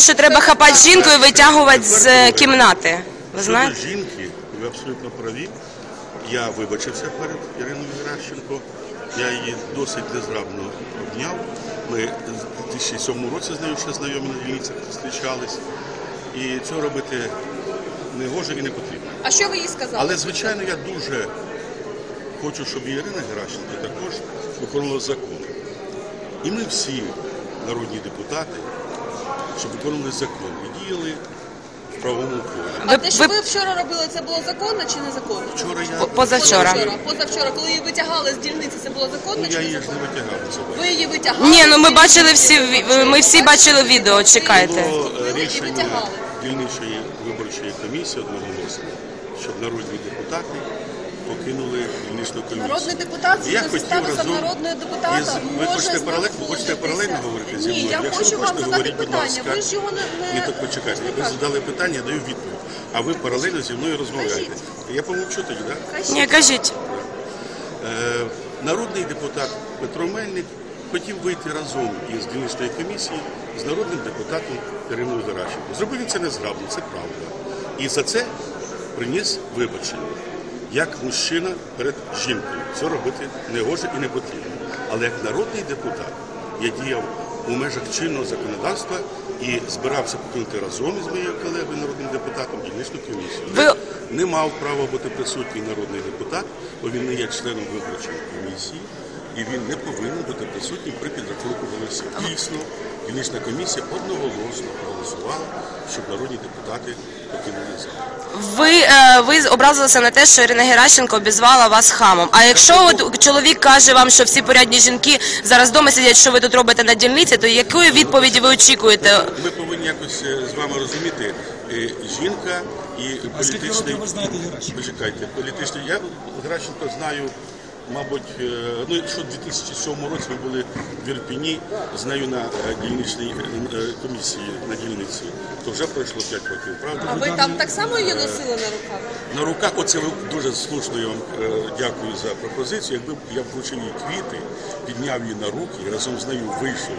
що треба хапати жінку і витягувати з е, кімнати. Ви знаєте? Щодо жінки, ви абсолютно праві. Я вибачився перед Іриною Геращенко. Я її досить незграбно обняв. Ми з 2007 році з нею ще знайомі на дільницях зустрічались. І цього робити не гоже і не потрібно. А що ви їй сказали? Але, звичайно, я дуже хочу, щоб і Ірина Геращенко також виконувала закон. І ми всі, народні депутати, щоб виконували закон і діяли в правовому полі. А Ви- те, що ви- ви вчора робили, це було законно чи незаконно? Вчора я, По- Позавчора. Позавчора, коли її витягали з дільниці, це було ну, законно я чи її ж незаконно? не витягав за. Ви її витягали? Ні, ну ми бачили всі ві- ми всі бачили відео. Чекайте. Було е, її рішення витягали. дільничої виборчої комісії одноголосно, щоб народні депутати покинули дільничну комісію. Народний депутат Я хотів разом народного депутата із- ви хочете паралельно- хочете паралельно говорити зі мною? Ні, я Якщо хочу ви вам хочете, задати говоріть, будь питання. ласка. Ви ж його не... не- Ні, так почекайте. Ви задали питання, я даю відповідь. А ви паралельно зі мною розмовляєте. Я помовчу тоді, так? Да? Ні, кажіть. Е, Народний депутат Петро Мельник хотів вийти разом із дільничної комісії з народним депутатом Іриною Геращенко. Зробив він це незграбно, це правда. І за це приніс вибачення. Як мужчина перед жінкою. Це робити не гоже і не потрібно. Але як народний депутат я діяв у межах чинного законодавства і збирався покинути разом із моєю колегою, народним депутатом, дільничну комісію. Ви- Не мав права бути присутній народний депутат, бо він не є членом виборчої комісії, і він не повинен бути присутній при підрахунку голосів. Дійсно, дільнична комісія одноголосно проголосувала, щоб народні депутати покинули зал. Ви, е, ви образилися на те, що Ірина Геращенко обізвала вас хамом. А якщо от чоловік каже вам, що всі порядні жінки зараз вдома сидять, що ви тут робите на дільниці, то якої відповіді ви очікуєте? Ми повинні якось е, з вами розуміти е, жінка і А скільки політичний. років ви знаєте Геращенко? Почекайте, політичний. Я Геращенко знаю, мабуть, е, ну якщо в 2007 році ми були в Ірпіні з нею на е, дільничній е, комісії на дільниці, то вже пройшло 5 років, Правда, А ви там так само її носили на руках? На руках, оце ви дуже слушно, я вам дякую за пропозицію. Якби я вручив їй квіти, підняв її на руки і разом з нею вийшов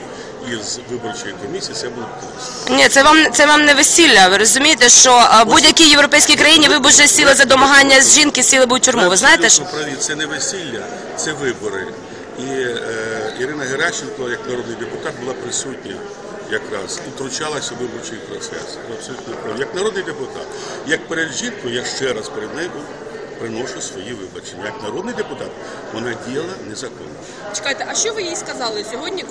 із виборчої комісії, це було класно. Ні, це вам це вам не весілля. Ви розумієте, що будь-якій європейській країні ви б вже сіли за домагання з жінки, сіли б у тюрму. Ви знаєте? Абсолютно праві. Це не весілля, це вибори. І е, Ірина Геращенко, як народний депутат, була присутня якраз втручалася у виборчий процес. Абсолютно прав. Як народний депутат, як перед жінкою, я ще раз перед нею приношу свої вибачення. Як народний депутат, вона діяла незаконно. Чекайте, а що ви їй сказали сьогодні?